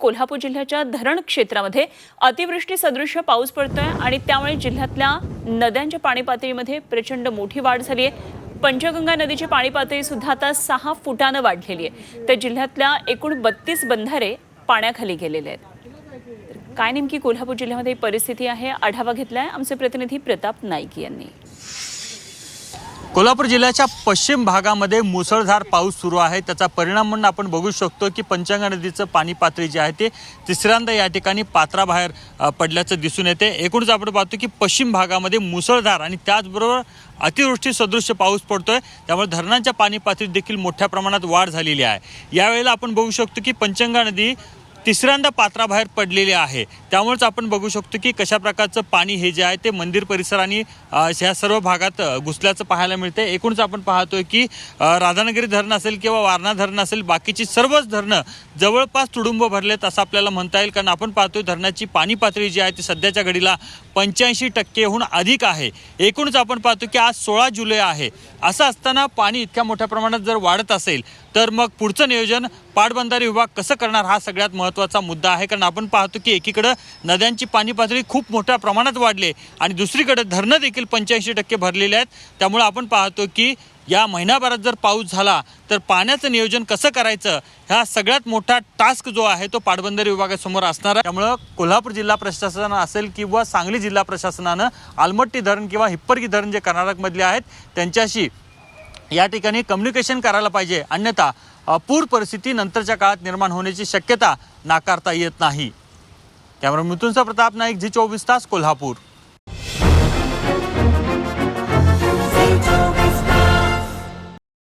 कोल्हापूर जिल्ह्याच्या धरण क्षेत्रामध्ये अतिवृष्टी सदृश्य पाऊस पडतोय आणि त्यामुळे जिल्ह्यातल्या नद्यांच्या पाणी पातळीमध्ये प्रचंड मोठी वाढ झाली आहे. पंचगंगा नदीची पाणी पातळी सुद्धा आता सहा फुटानं वाढलेली आहे. तर जिल्ह्यातल्या एकूण बत्तीस बंधारे पाण्याखाली गेलेले आहेत. काय नेमकी कोल्हापूर जिल्ह्यामध्ये परिस्थिती आहे? आढावा घेतलाय आमचे प्रतिनिधी प्रताप नाईक यांनी. कोल्हापूर जिल्ह्याच्या पश्चिम भागामध्ये मुसळधार पाऊस सुरू आहे. त्याचा परिणाम म्हणून आपण बघू शकतो की पंचगंगा नदीचं पाणी पातळी जी आहे ते तिसऱ्यांदा या ठिकाणी पात्राबाहेर पडल्याचं दिसून येते. एकूणच आपण पाहतो की पश्चिम भागामध्ये मुसळधार आणि त्याचबरोबर अतिवृष्टी सदृश्य पाऊस पडतोय. त्यामुळे धरणांच्या पाणी पातळीत देखील मोठ्या प्रमाणात वाढ झालेली आहे. यावेळेला आपण बघू शकतो की पंचगंगा नदी तिसऱ्यांदा पात्राबाहेर पडलेले आहे. त्यामुळेच आपण बघू शकतो की कशा प्रकारचं पाणी हे जे आहे ते मंदिर परिसर आणि ह्या सर्व भागात घुसल्याचं पाहायला मिळते एकूणच आपण पाहतोय की राधानगरी धरण असेल किंवा वारणा धरण असेल बाकीची सर्वच धरणं जवळपास तुडुंब भरलेत असं आपल्याला म्हणता येईल. कारण आपण पाहतोय धरणाची पाणी पातळी जी आहे ती सध्याच्या घडीला पंच्याऐंशी टक्केहून अधिक आहे. एकूणच आपण पाहतो की आज सोळा जुलै आहे. असं असताना पाणी इतक्या मोठ्या प्रमाणात जर वाढत असेल तर मग पुढचं नियोजन पाटबंधारे विभाग कसं करणार हा सगळ्यात महत्त्वाचा मुद्दा आहे. कारण आपण पाहतो की एकीकडं नद्यांची पाणी पातळी खूप मोठ्या प्रमाणात वाढले आणि दुसरीकडे धरणं देखील पंच्याऐंशी टक्के भरलेले आहेत. त्यामुळे आपण पाहतो की या महिनाभरात जर पाऊस झाला तर पाण्याचं नियोजन कसं करायचं? हा सगळ्यात मोठा टास्क जो आहे तो पाटबंधारे विभागासमोर असणार आहे. त्यामुळं कोल्हापूर जिल्हा प्रशासन असेल किंवा सांगली जिल्हा प्रशासनानं आलमट्टी धरण किंवा हिप्परगी धरण जे कर्नाटकमधले आहेत त्यांच्याशी या ठिकाणी कम्युनिकेशन करायला पाहिजे. अन्यथा पूर परिस्थिती नंतरच्या काळात निर्माण होण्याची शक्यता नाकारता येत नाही. कॅमेरा मृत्यूंचा प्रताप नाईक झी चोवीस तास कोल्हापूर.